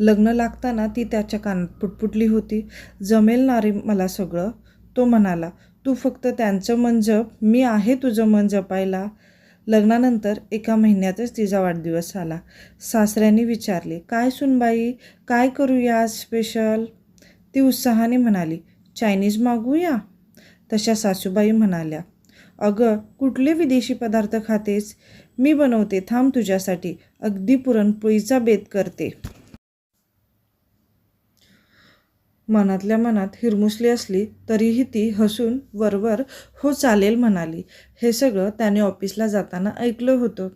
लग्न लागताना ती त्याच्या कानात पुटपुटली होती. जमेल ना रे मला सगळं? तो म्हणाला तू फक्त त्यांचं मन जप. मी आहे तुझं मन जपायला. लग्नानंतर एका महिन्यातच तिचा वाढदिवस आला सासऱ्यांनी विचारले काय सुनबाई काय करूया स्पेशल ती उत्साहाने म्हणाली चायनीज मागूया? तशा सासूबाई म्हणाल्या अगं कुठले विदेशी पदार्थ खातेस? मी बनवते थांब तुझ्यासाठी. अगदी पुरणपोळीचा बेत करते. मनातल्या मनात हिरमुसली असली तरीही ती हसून वरवर हो चालेल म्हणाली. हे सगळं त्याने ऑफिसला जाताना ऐकलं होतं.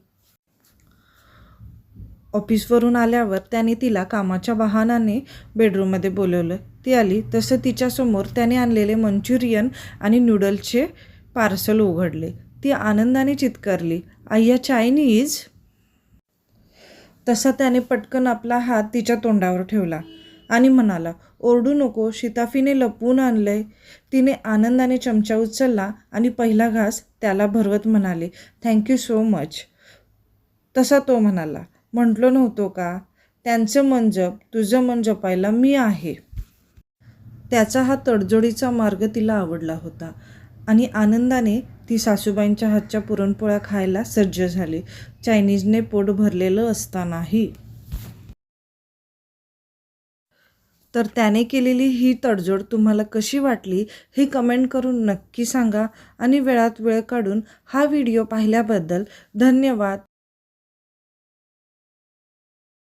ऑफिसवरून आल्यावर त्याने तिला कामाच्या वाहनाने बेडरूममध्ये बोलवलं. ती आली. तसं तिच्यासमोर त्याने आणलेले मंचुरियन आणि नूडल्सचे पार्सल उघडले. ती आनंदाने चित्कारली आय्या चायनीज तसा त्याने पटकन आपला हात तिच्या तोंडावर ठेवला. आणि म्हणाला ओरडू नको शिताफीने लपवून आणलंय. तिने आनंदाने चमचा उचलला आणि पहिला घास त्याला भरवत म्हणाले थँक्यू सो मच तसा तो म्हणाला म्हटलो नव्हतो का? त्यांचं मन जप तुझं मन जपायला मी आहे. त्याचा हा तडजोडीचा मार्ग तिला आवडला होता आणि आनंदाने ती सासूबाईंच्या हातच्या पुरणपोळ्या खायला सज्ज झाली. चायनीजने पोट भरलेलं असतानाही तर त्याने केलेली ही तडजोड तुम्हाला कशी वाटली हे कमेंट करून नक्की सांगा आणि वेळात वेळ काढून हा व्हिडिओ पाहिल्याबद्दल धन्यवाद.